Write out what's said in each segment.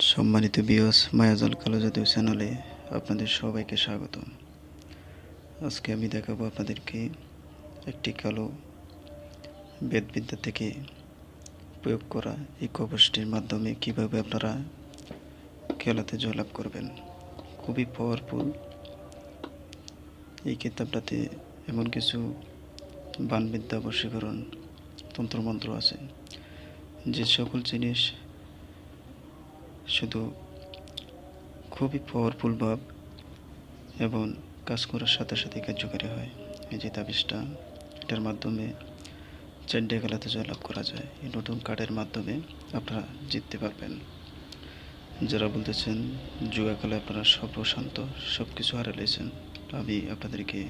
সম্মানিত বিয়স মায়াজল কালো জাতীয় চ্যানেলে আপনাদের সবাইকে স্বাগত আজকে আমি দেখাবো আপনাদেরকে একটি কালো বেদবিদ্যা থেকে প্রয়োগ করা এই কবচটির মাধ্যমে কীভাবে আপনারা খেলাতে জয়লাভ করবেন। খুবই পাওয়ারফুল এই কিতাবটাতে এমন কিছু বানবিদ্যা বশীকরণ তন্ত্রমন্ত্র আছে। যে সকল জিনিস শুধু খুবই পাওয়ারফুল ভাব এবং কাজ করার সাথে সাথে কার্যকারী হয়। এই যে তাবিজটা, এটার মাধ্যমে চারটে খেলাতে জয়লাভ করা যায়। এই নতুন কার্ডের মাধ্যমে আপনারা জিততে পারবেন। যারা বলতেছেন জুয়া খেলায় আপনারা সর্বশান্ত সব কিছু হারা লেছেন আমি আপনাদেরকে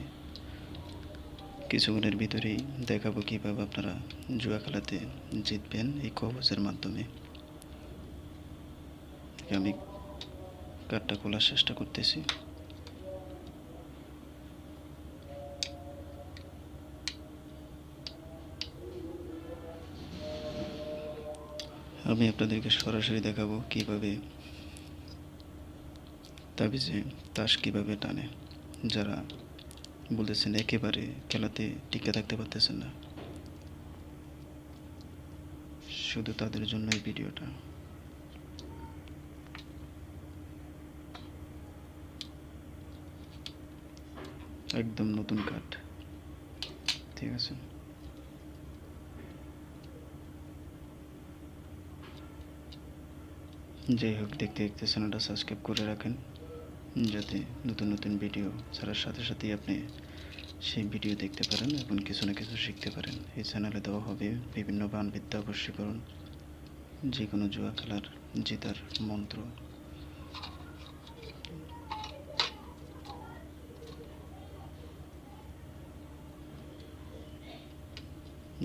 কিছুক্ষণের ভিতরেই দেখাবো কীভাবে আপনারা জুয়া খেলাতে জিতবেন এই কবচের মাধ্যমে। আমি কার্ডটা খোলার চেষ্টা করতেছি। আমি আপনাদেরকে সরাসরি দেখাবো কীভাবে তাবিজে তাস কীভাবে টানে, যারা বলতেছেন একেবারে খেলাতে টিকে থাকতে পারতেছেন না। শুধু তাদের জন্য এই ভিডিওটা। একদম নতুন কাঠ। ঠিক আছে? যাই হোক, দেখতে দেখতে চ্যানেলটা সাবস্ক্রাইব করে রাখেন, যাতে নতুন নতুন ভিডিও ছাড়ার সাথে সাথেই আপনি সেই ভিডিও দেখতে পারেন এবং কিছু না কিছু শিখতে পারেন। এই চ্যানেলে দেওয়া হবে বিভিন্ন বানবিদ্যা অবশ্যীকরণ যে কোনো জুয়া খেলার জেতার মন্ত্র।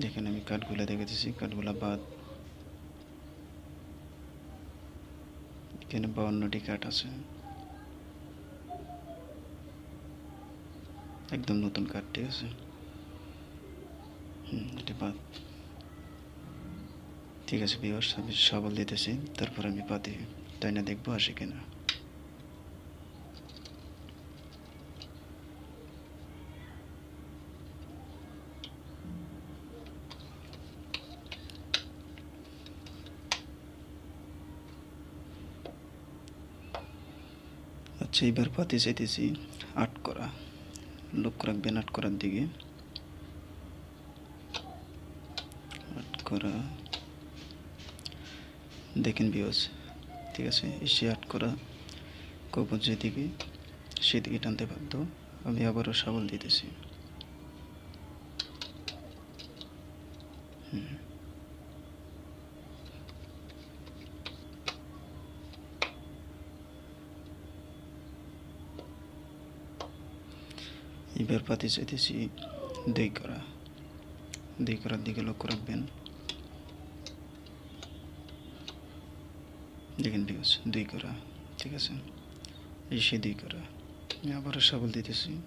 দেখেন আমি কাঠগুলো দেখেছি কাঠগুলো বাদ। এখানে বাউন্নটি কাঠ আছে। একদম নতুন কাঠ, ঠিক আছে? হুম, এটা বাদ। ঠিক আছে বিহার আমি সবল দিতেছি, তারপর আমি পাতি তাই না দেখব, আসে কিনা? আচ্ছা এবার পাতি চাইতেছি আট করা। লক্ষ্য রাখবেন আট করার দিকে। আট করা। দেখেন বিয়স ঠিক আছে? এসে আট করা কবর যেদিকে, সেদিকে টানতে বাধ্য। আমি আবারও সাবল দিতেছি। হুম। এবার পাতি চাইতেছি দুই করা। দুই করার দিকে লক্ষ্য রাখবেন। দেখেন, ঠিক আছে। দুই করা। ঠিক আছে? এই সে দুই করা। আবারও সাবল দিতেছি।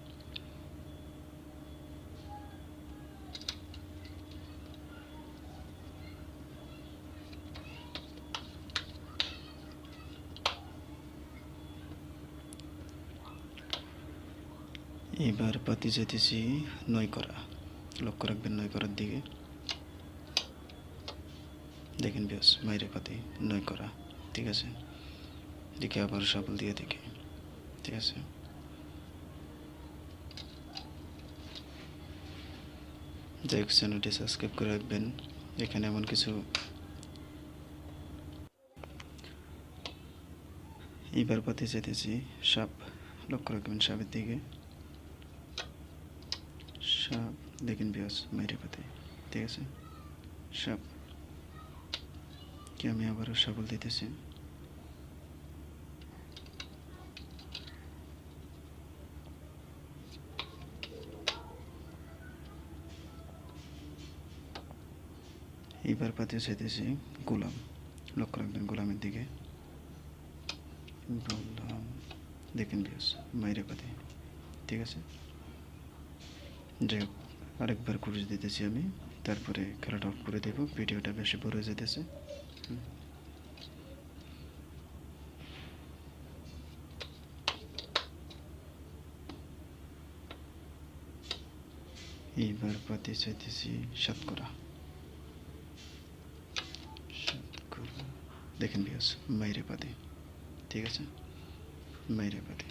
এবার পাতি যেতেছি নয় করা। লক্ষ্য রাখবেন নয় করার দিকে। দেখেন বেশ মাইরে পাতি নয় করা, ঠিক আছে? দিকে আবার সাবল দিয়ে দেখি, ঠিক আছে? যাই হোক, চ্যানেলটি সাবস্ক্রাইব করে রাখবেন। এখানে এমন কিছু এবার পাতি যেতেছি সাপ, লক্ষ্য রাখবেন সাপের দিকে। সাপ দেখেন বিয়াস মাইরে পাতে ঠিক আছে? সাপ কি আমি আবারও সাবল দিতেছি? এবার পাতে চাইতেছি গোলাম। লক্ষ্য রাখবেন গোলামের দিকে। গোলাম। দেখেন বিয়াস মাইরে পাতে ঠিক আছে? যাই হোক, আরেকবার কুরুজ দিতেছি আমি। তারপরে খেলাটা অফ করে দেব ভিডিওটা বেশি বড় হয়ে যেতেছে। এইবার পাতি চাইতেছি সাতকরা সাতকরা দেখেন বিয়াস মাইরে পাতি। ঠিক আছে? মাইরে পাতি।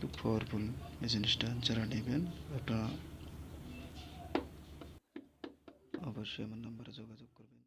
খুব পাওয়ারফুল এই জিনিসটা যারা নেবেন ওটা অবশ্যই আমার নাম্বারে যোগাযোগ করবেন।